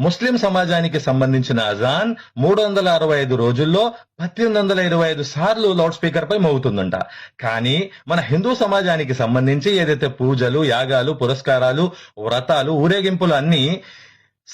ముస్లిం సమాజానికి సంబంధించిన అజాన్ మూడు వందల అరవై ఐదు రోజుల్లో పద్దెనిమిది వందల ఇరవై ఐదు సార్లు లౌడ్ స్పీకర్ పై మోగుతుందంట. కానీ మన హిందూ సమాజానికి సంబంధించి ఏదైతే పూజలు యాగాలు పురస్కారాలు వ్రతాలు ఊరేగింపులు అన్ని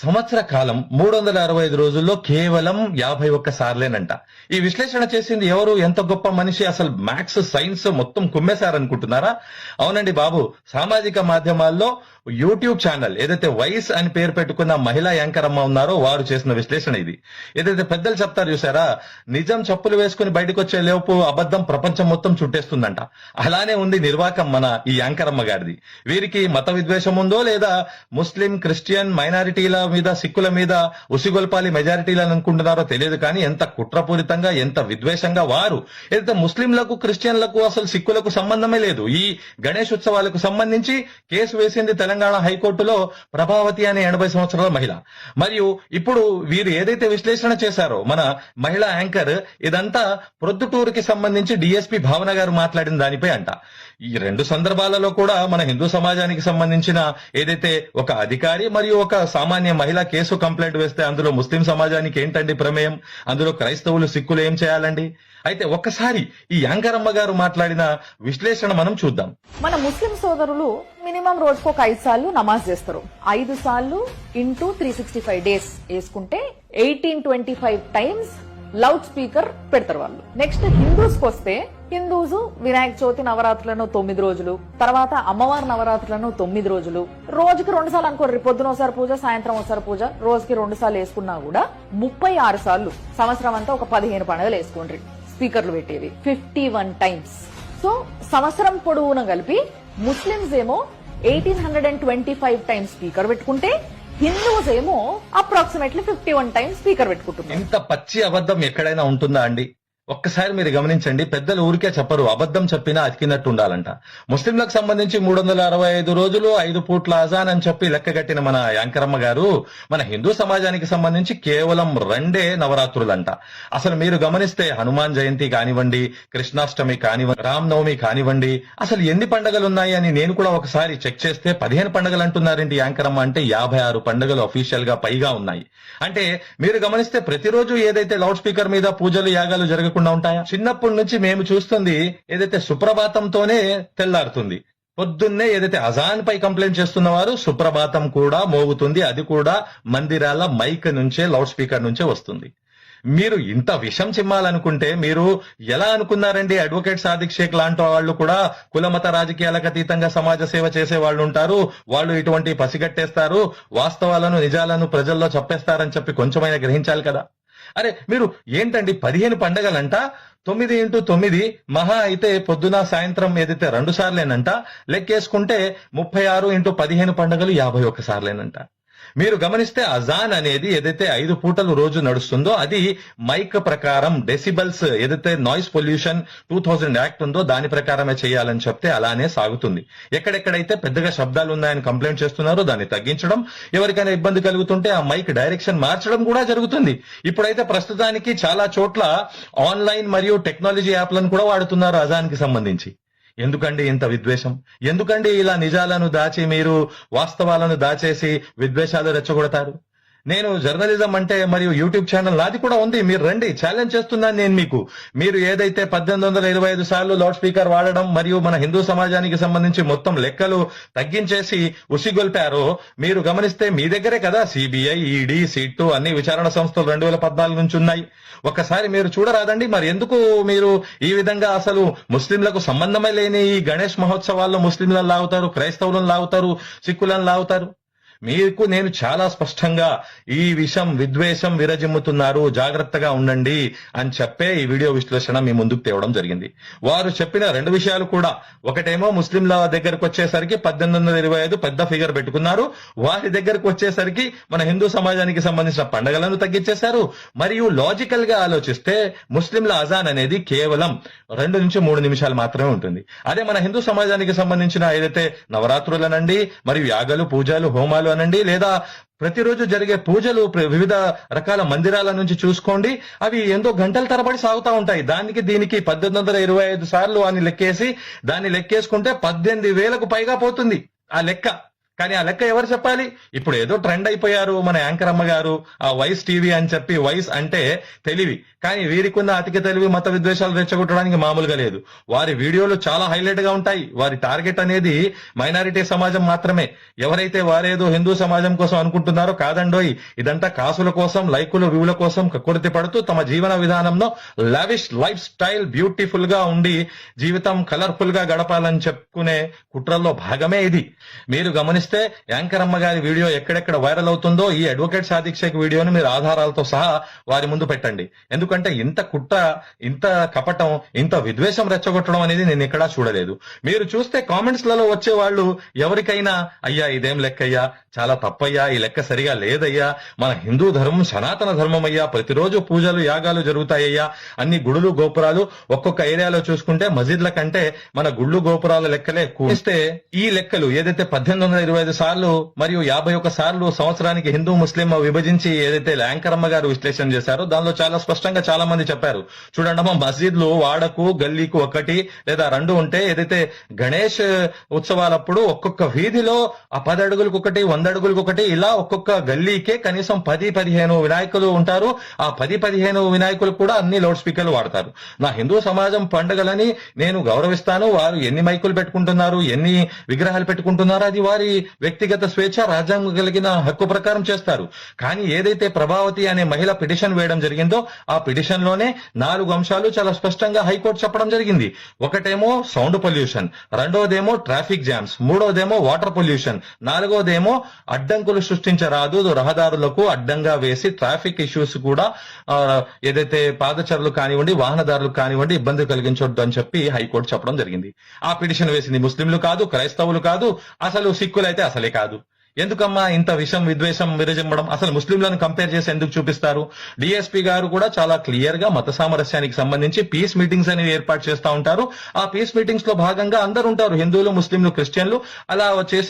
సంవత్సర కాలం మూడు వందల అరవై ఐదు రోజుల్లో కేవలం యాభై ఒక్క సార్లేనంట. ఈ విశ్లేషణ చేసింది ఎవరు? ఎంత గొప్ప మనిషి? అసలు మ్యాథ్స్ సైన్స్ మొత్తం కుమ్మేశారనుకుంటున్నారా? అవునండి బాబు. సామాజిక మాధ్యమాల్లో యూట్యూబ్ ఛానల్ ఏదైతే వైస్ అని పేరు పెట్టుకున్న మహిళా యాంకర్ అమ్మ ఉన్నారో వారు చేసిన విశ్లేషణ ఇది. ఏదైతే పెద్దలు చెప్తారు చూసారా? నిజం చెప్పులు వేసుకుని బయటకు వచ్చే లోపు అబద్ధం ప్రపంచం మొత్తం చుట్టేస్తుందంట. అలానే ఉంది నిర్వాకం మన ఈ యాంకర్ అమ్మ గారిది. వీరికి మత విద్వేషం ఉందో లేదా ముస్లిం క్రిస్టియన్ మైనారిటీల మీద సిక్కుల మీద ఉసిగొల్పాలి మెజారిటీలను అనుకుంటున్నారో తెలియదు కానీ ఎంత కుట్రపూరితంగా ఎంత విద్వేషంగా వారు. ఏదైతే ముస్లింలకు క్రిస్టియన్లకు అసలు సిక్కులకు సంబంధమే లేదు. ఈ గణేష్ ఉత్సవాలకు సంబంధించి కేసు వేసింది తెలంగాణ హైకోర్టులో ప్రభావతి అనే ఎనభై సంవత్సరాల మహిళ. మరియు ఇప్పుడు వీరు ఏదైతే విశ్లేషణ చేశారో మన మహిళా యాంకర్ ఇదంతా ప్రొద్దుటూరుకి సంబంధించి డిఎస్పి భావన గారు మాట్లాడిన దానిపై అంట. ఈ రెండు సందర్భాలలో కూడా మన హిందూ సమాజానికి సంబంధించిన ఏదైతే ఒక అధికారి మరియు ఒక సామాన్య మహిళ కేసు కంప్లైంట్ వేస్తే అందులో ముస్లిం సమాజానికి ఏంటండి ప్రమేయం? అందులో క్రైస్తవులు సిక్కులు ఏం చేయాలండి? అయితే ఒక్కసారి ఈ యాంకరమ్మ గారు మాట్లాడిన విశ్లేషణ మనం చూద్దాం. మన ముస్లిం సోదరులు మినిమం రోజుకు ఒక ఐదు సార్లు నమాజ్ చేస్తారు. ఐదు సార్లు into three sixty five days వేసుకుంటే eighteen twenty five times loud speaker పెడతారు వాళ్ళు. నెక్స్ట్ హిందూస్ వస్తే హిందూస్ వినాయక చవితి నవరాత్రులను తొమ్మిది రోజులు తర్వాత అమ్మవారి నవరాత్రులను తొమ్మిది రోజులు. రోజుకి రెండు సార్లు అనుకోరు. పొద్దున ఒకసారి పూజ సాయంత్రం ఒకసారి పూజ. రోజుకి రెండు సార్లు వేసుకున్నా కూడా ముప్పై ఆరు సార్లు. సంవత్సరం అంతా ఒక పదిహేను పండుగలు వేసుకోండి స్పీకర్లు పెట్టేవి. ఫిఫ్టీ వన్ టైమ్స్ సో సంవత్సరం పొడవున కలిపి ముస్లిమ్స్ ఏమో eighteen hundred and twenty five times speaker పెట్టుకుంటే హిందూస్ ఏమో approximately fifty one times speaker పెట్టుకుంటున్నారు. ఇంత పచ్చి అబద్ధం ఎక్కడైనా ఉంటుందా అండి? ఒక్కసారి మీరు గమనించండి పెద్దలు ఊరికే చెప్పరు అబద్ధం చెప్పినా అతికినట్టు ఉండాలంట. ముస్లింలకు సంబంధించి మూడు వందల అరవై ఐదు రోజులు ఐదు పూట్ల అజాన్ అని చెప్పి లెక్కగట్టిన మన యాంకరమ్మ గారు మన హిందూ సమాజానికి సంబంధించి కేవలం రెండే నవరాత్రులంట. అసలు మీరు గమనిస్తే హనుమాన్ జయంతి కానివ్వండి కృష్ణాష్టమి కానివ్వండి రామనవమి కానివ్వండి అసలు ఎన్ని పండుగలు ఉన్నాయి అని నేను కూడా ఒకసారి చెక్ చేస్తే పదిహేను పండుగలు అంటున్నారేంటి యాంకరమ్మ అంటే యాభై ఆరు పండుగలు అఫీషియల్గా పైగా ఉన్నాయి. అంటే మీరు గమనిస్తే ప్రతిరోజు ఏదైతే లౌడ్ స్పీకర్ మీద పూజలు యాగాలు జరగకుండా ఉంటాయా? చిన్నప్పటి నుంచి మేము చూస్తుంది ఏదైతే సుప్రభాతంతోనే తెల్లారుతుంది. పొద్దున్నే ఏదైతే అజాన్ పై కంప్లైంట్ చేస్తున్న వారు సుప్రభాతం కూడా మోగుతుంది అది కూడా మందిరాల మైక్ నుంచే లౌడ్ స్పీకర్ నుంచే వస్తుంది. మీరు ఇంత విషం చిమ్మాలనుకుంటే మీరు ఎలా అనుకున్నారండి? అడ్వకేట్ సాదిక్ షేక్ లాంటి వాళ్ళు కూడా కులమత రాజకీయాలకు అతీతంగా సమాజ సేవ చేసే వాళ్ళు ఉంటారు. వాళ్ళు ఇటువంటి పసిగట్టేస్తారు. వాస్తవాలను నిజాలను ప్రజల్లో చెప్పేస్తారని చెప్పి కొంచెమైనా గ్రహించాలి కదా. అరే మీరు ఏంటండి పదిహేను పండగలంట? తొమ్మిది ఇంటూ తొమ్మిది మహా అయితే పొద్దున సాయంత్రం ఏదైతే రెండు సార్లేనంట లెక్కేసుకుంటే ముప్పై ఆరు ఇంటూ పదిహేను పండగలు యాభై ఒక్క సార్లేనంట. మీరు గమనిస్తే అజాన్ అనేది ఏదైతే ఐదు పూటలు రోజు నడుస్తుందో అది మైక్ ప్రకారం డెసిబల్స్ ఏదైతే noise pollution two thousand act ఉందో దాని ప్రకారమే చేయాలని చెప్తే అలానే సాగుతుంది. ఎక్కడెక్కడైతే పెద్దగా శబ్దాలు ఉన్నాయని కంప్లైంట్ చేస్తున్నారో దాన్ని తగ్గించడం ఎవరికైనా ఇబ్బంది కలుగుతుంటే ఆ మైక్ డైరెక్షన్ మార్చడం కూడా జరుగుతుంది. ఇప్పుడైతే ప్రస్తుతానికి చాలా చోట్ల ఆన్లైన్ మరియు టెక్నాలజీ యాప్లను కూడా వాడుతున్నారు అజాన్కి సంబంధించి. ఎందుకండి ఇంత విద్వేషం? ఎందుకండి ఇలా నిజాలను దాచి మీరు వాస్తవాలను దాచేసి విద్వేషాలు రెచ్చగొడతారు? నేను జర్నలిజం అంటే మరియు యూట్యూబ్ ఛానల్ నాది కూడా ఉంది. మీరు రండి. ఛాలెంజ్ చేస్తున్నాను నేను మీకు. మీరు ఏదైతే పద్దెనిమిది వందల ఇరవై ఐదు సార్లు లౌడ్ స్పీకర్ వాడడం మరియు మన హిందూ సమాజానికి సంబంధించి మొత్తం లెక్కలు తగ్గించేసి ఉసిగొల్పారో మీరు గమనిస్తే మీ దగ్గరే కదా సిబిఐ ఈడీ సిట్ అన్ని విచారణ సంస్థలు రెండు వేల పద్నాలుగు నుంచి ఉన్నాయి. ఒకసారి మీరు చూడరాదండి. మరి ఎందుకు మీరు ఈ విధంగా అసలు ముస్లింలకు సంబంధమే లేని ఈ గణేష్ మహోత్సవాల్లో ముస్లింలను లాగుతారు క్రైస్తవులను లాగుతారు సిక్కులను లాగుతారు? మీకు నేను చాలా స్పష్టంగా ఈ విషం విద్వేషం విరజిమ్ముతున్నారు జాగ్రత్తగా ఉండండి అని చెప్పే ఈ వీడియో విశ్లేషణ మీ ముందుకు తేవడం జరిగింది. వారు చెప్పిన రెండు విషయాలు కూడా. ఒకటేమో ముస్లింల దగ్గరకు వచ్చేసరికి పద్దెనిమిది వందల ఇరవై ఐదు పెద్ద ఫిగర్ పెట్టుకున్నారు. వారి దగ్గరకు వచ్చేసరికి మన హిందూ సమాజానికి సంబంధించిన పండగలను తగ్గించేశారు. మరియు లాజికల్గా ఆలోచిస్తే ముస్లింల అజాన్ అనేది కేవలం రెండు నుంచి మూడు నిమిషాలు మాత్రమే ఉంటుంది. అదే మన హిందూ సమాజానికి సంబంధించిన ఏదైతే నవరాత్రులనండి మరియు యాగలు పూజలు హోమాలు అనండి లేదా ప్రతిరోజు జరిగే పూజలు వివిధ రకాల మందిరాల నుంచి చూసుకోండి. అవి ఎంతో గంటల తరబడి సాగుతా ఉంటాయి. దానికి దీనికి పద్దెనిమిది వందల ఇరవై ఐదు సార్లు అని లెక్కేసి దాన్ని లెక్కేసుకుంటే పద్దెనిమిది వేలకు పైగా పోతుంది ఆ లెక్క. కానీ ఆ లెక్క ఎవరు చెప్పాలి? ఇప్పుడు ఏదో ట్రెండ్ అయిపోయారు మన యాంకర్ అమ్మ గారు ఆ వైస్ టీవీ అని చెప్పి వైస్ అంటే తెలివి. కానీ వీరికున్న అతికి తెలివి మత విద్వేషాలు రెచ్చగొట్టడానికి మామూలుగా లేదు. వారి వీడియోలు చాలా హైలైట్గా ఉంటాయి. వారి టార్గెట్ అనేది మైనారిటీ సమాజం మాత్రమే. ఎవరైతే వారేదో హిందూ సమాజం కోసం అనుకుంటున్నారో కాదండోయ్ ఇదంతా కాసుల కోసం లైకులు వ్యూల కోసం కక్కుర్తి పడుతూ తమ జీవన విధానంలో లావిష్ లైఫ్ స్టైల్ బ్యూటిఫుల్గా ఉండి జీవితం కలర్ఫుల్గా గడపాలని చెప్పుకునే కుట్రల్లో భాగమే ఇది. మీరు గమనిస్తే యాంకర్ అమ్మ గారి వీడియో ఎక్కడెక్కడ వైరల్ అవుతుందో ఈ అడ్వకేట్ సాదిక్ షేక్ వీడియోని మీరు ఆధారాలతో సహా వారి ముందు పెట్టండి. ఎందుకంటే ఇంత కుట్ర ఇంత కపటం ఇంత విద్వేషం రెచ్చగొట్టడం అనేది నేను ఎక్కడా చూడలేదు. మీరు చూస్తే కామెంట్స్లలో వచ్చే వాళ్ళు ఎవరికైనా అయ్యా ఇదేం లెక్కయ్యా? చాలా తప్పయ్యా ఈ లెక్క సరిగా లేదయ్యా. మన హిందూ ధర్మం సనాతన ధర్మం అయ్యా ప్రతిరోజు పూజలు యాగాలు జరుగుతాయ్యా. అన్ని గుడులు గోపురాలు ఒక్కొక్క ఏరియాలో చూసుకుంటే మసీద్ల కంటే మన గుళ్ళు గోపురాల లెక్కలే కూస్తే ఈ లెక్కలు ఏదైతే పద్దెనిమిది వందల ఇరవై ఐదు సార్లు మరియు యాభై ఒక్క సార్లు సంవత్సరానికి హిందూ ముస్లిం విభజించి ఏదైతే ల్యాంకరమ్మ గారు విశ్లేషణ చేశారో దానిలో చాలా స్పష్టంగా చాలా మంది చెప్పారు. చూడండి అమ్మ మసీద్లు వాడకు గల్లీకు ఒకటి లేదా రెండు ఉంటే ఏదైతే గణేష్ ఉత్సవాలప్పుడు ఒక్కొక్క వీధిలో ఆ పది అడుగులకు ఒకటి వంద అడుగులకు ఒకటి ఇలా ఒక్కొక్క గల్లీకే కనీసం పది పదిహేను వినాయకులు ఉంటారు. ఆ పది పదిహేను వినాయకులు కూడా అన్ని లౌడ్ స్పీకర్లు వాడతారు. నా హిందూ సమాజం పండుగలని నేను గౌరవిస్తాను. వారు ఎన్ని మైకులు పెట్టుకుంటున్నారు ఎన్ని విగ్రహాలు పెట్టుకుంటున్నారు అది వారి వ్యక్తిగత స్వేచ్ఛ రాజ్యాంగం కలిగిన హక్కు ప్రకారం చేస్తారు. కానీ ఏదైతే ప్రభావతి అనే మహిళ పిటిషన్ వేయడం జరిగిందో ఆ పిటిషన్లోనే నాలుగు అంశాలు చాలా స్పష్టంగా హైకోర్టు చెప్పడం జరిగింది. ఒకటేమో సౌండ్ పొల్యూషన్ రెండోదేమో ట్రాఫిక్ జామ్స్ మూడోదేమో వాటర్ పొల్యూషన్ నాలుగోదేమో అడ్డంకులు సృష్టించరాదు రహదారులకు అడ్డంగా వేసి ట్రాఫిక్ ఇష్యూస్ కూడా ఏదైతే పాదచారులు కానివ్వండి వాహనదారులు కానివ్వండి ఇబ్బంది కలిగించొద్దు అని చెప్పి హైకోర్టు చెప్పడం జరిగింది. ఆ పిటిషన్ వేసింది ముస్లింలు కాదు క్రైస్తవులు కాదు అసలు అయితే అసలే కాదు. ఎందుకమ్మా ఇంత విషం విద్వేషం విరజింపడం అసలు ముస్లింలను కంపేర్ చేసి ఎందుకు చూపిస్తారు? డిఎస్పీ గారు కూడా చాలా క్లియర్గా మత సామరస్యానికి సంబంధించి పీస్ మీటింగ్స్ అనేవి ఏర్పాటు చేస్తా ఉంటారు. ఆ పీస్ మీటింగ్స్లో భాగంగా అందరు ఉంటారు. హిందువులు ముస్లింలు క్రిస్టియన్లు అలా చేసిన